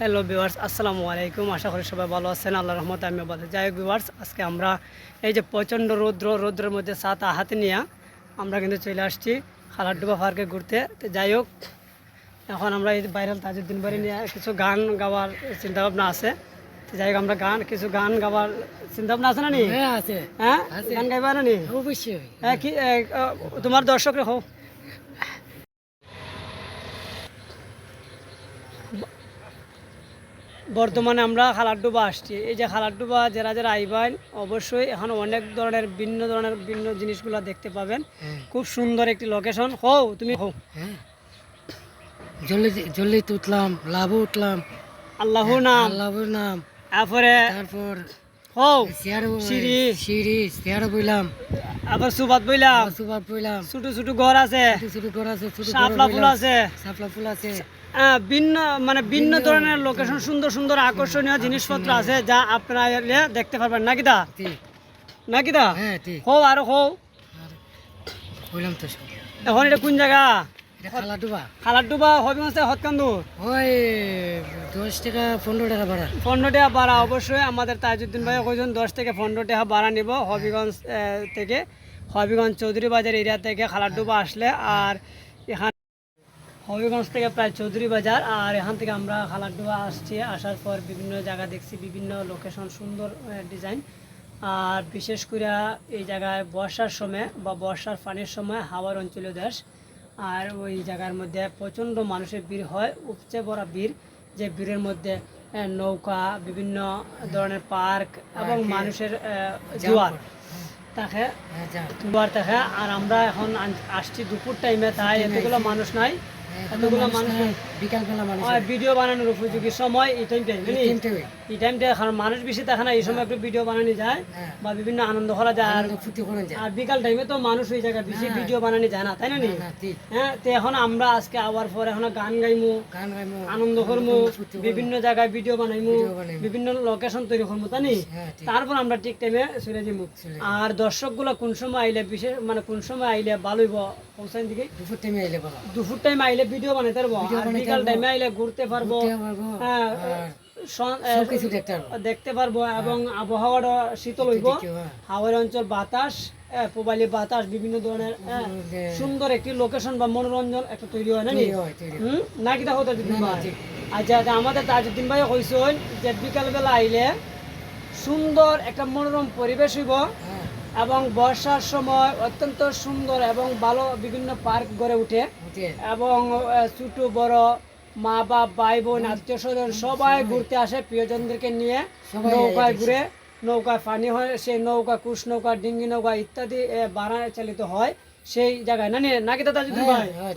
Hello viewers আসসালামু আলাইকুম আশা করি সবাই ভালো আছেন। আল্লাহ রহমত আমি ভালো। যাই হোক ভিউয়ার্স আজকে আমরা এই যে প্রচণ্ড রৌদ্র রৌদ্রের মধ্যে সাত হাতে নিয়ে আমরা কিন্তু চলে আসছি খালারডুবা পার্কে ঘুরতে। তো যাই হোক এখন আমরা এই বাইরাল তাজউদ্দিন বাড়ি নিয়ে কিছু গান গাওয়ার চিন্তাভাবনা আছে। তো যাই হোক আমরা গান কিছু গান গাওয়ার চিন্তাভাবনা আছে না নি? হ্যাঁ আছে। হ্যাঁ? গান গাইবা না নি? অবশ্যই। হ্যাঁ কি তোমার দর্শকরা রেখো বর্তমানে আমরা খালারডুবা আসছি। এই যে খালারডুবা যারা যারা আইবেন অবশ্যই এখন অনেক ধরনের ভিন্ন ধরনের ভিন্ন জিনিসগুলো দেখতে পাবেন। খুব সুন্দর একটি লোকেশন হও তুমি হও। হ্যাঁ। জলদি জলদি উঠলাম লাভও উঠলাম। আল্লাহ নাম। লাভের নাম। তারপরে তারপর হও চেয়ার সিঁড়ি। সিঁড়ি বইলাম। আবার সুবাদ বইলাম সুবাদ বইলাম ছোট ছোট ঘর আছে। ছোট ছোট ঘর আছে ছোট সাপলা ফুল আছে। সাপলা ফুল আছে। আহ, ভিন্ন মানে ভিন্ন ধরনের লোকেশন সুন্দর সুন্দর আকর্ষণীয় জিনিসপত্র আছে যা আপনারা দেখতে পারবেন। নাকি দা? নাকি দা? হ্যাঁ ঠিক হো আর হো বললাম তো এখন এটা কোন জায়গা? এটা খালা ডুবা। খালারডুবা হবিগঞ্জ হতকান্দু ওই দশ টাকা পনেরো টাকা ভাড়া। পনেরো টাকা ভাড়া অবশ্যই আমাদের তাজউদ্দিন ভাই কইজন দশ থেকে পনেরো টাকা ভাড়া নিব হবিগঞ্জ থেকে হবিগঞ্জ চৌধুরী বাজার এরিয়া থেকে খালারডুবা আসলে আর এখান হবিগঞ্জ থেকে প্রায় চৌধুরী বাজার আর এখান থেকে আমরা খালারডুবা আসছি আসার পর বিভিন্ন জায়গা দেখছি বিভিন্ন লোকেশন সুন্দর ডিজাইন আর বিশেষ করে এই জায়গায় বর্ষার সময় বা বর্ষার পানির সময় হাওয়ার অঞ্চলীয় দেশ। আর ওই জায়গার মধ্যে প্রচণ্ড মানুষের ভিড় হয় উপচে পড়া ভিড় যে ভিড়ের মধ্যে নৌকা বিভিন্ন ধরনের পার্ক এবং মানুষের জোয়ার তাকে জোয়ার তাকে আর আমরা এখন আসছি দুপুর টাইমে তাই এতগুলো মানুষ নাই। এতগুলো মানুষ নাই। মানুষ ভিডিও বানানোর উপযোগী সময় এই টাইমটা এই টাইমটা কারণ মানুষ বেশি থাকে না এই সময় একটু ভিডিও বানানো যায় হ্যাঁ। বা বিভিন্ন আনন্দ করা যায় আর ফুটি করে যায়। আর বিকাল টাইমে তো মানুষ ওই জায়গায় বেশি ভিডিও বানানো যায় না তাই না নি? হ্যাঁ তো এখন আমরা আজকে আবার পর এখন গান গাইমু গান গাইমু আনন্দ করব বিভিন্ন জায়গায় ভিডিও বানাইমু বিভিন্ন লোকেশন তৈরি করব তাই নি? হ্যাঁ তারপর আমরা ঠিক টাইমে চলে যাব চলে আর দর্শকগুলো কোন সময় আইলে বিশেষ মানে কোন সময় আইলে ভালো হইব? পৌঁছান দিকে। দুপুর টাইমে দুপুর টাইম আইলে ভিডিও বানাইতে পারব বিকাল টাইমে আইলে ঘুরতে পারব হ্যাঁ দেখতে পারব দেখতে পারব এবং আবহাওয়াটা শীতল হইব। হ্যাঁ। হাওয়ার অঞ্চল বাতাস এ, বাতাস বিভিন্ন ধরনের সুন্দর একটি লোকেশন বা মনোরঞ্জন একটা তৈরি হয় না নি? হয়, হয়। নাকি দেখো তাজুদ্দিন ভাই? আচ্ছা আচ্ছা, আমাদের তাজুদ্দিন ভাই কইছেন যে বিকালবেলা আইলে সুন্দর একটা মনোরম পরিবেশ হইব। হ্যাঁ। এবং বর্ষার সময় অত্যন্ত সুন্দর এবং ভালো বিভিন্ন পার্ক গড়ে উঠে। এবং ছোট বড় মা বাপ ভাই বোন আত্মীয় স্বজন সবাই ঘুরতে আসে প্রিয়জনদেরকে নিয়ে। নৌকায় ঘুরে নৌকায় পানি হয় সেই নৌকা কুশ নৌকা ডিঙ্গি নৌকা ইত্যাদি বানা চালিত হয়। সেই জায়গায়। না নাকি দাদা যদি ভাই হ্যাঁ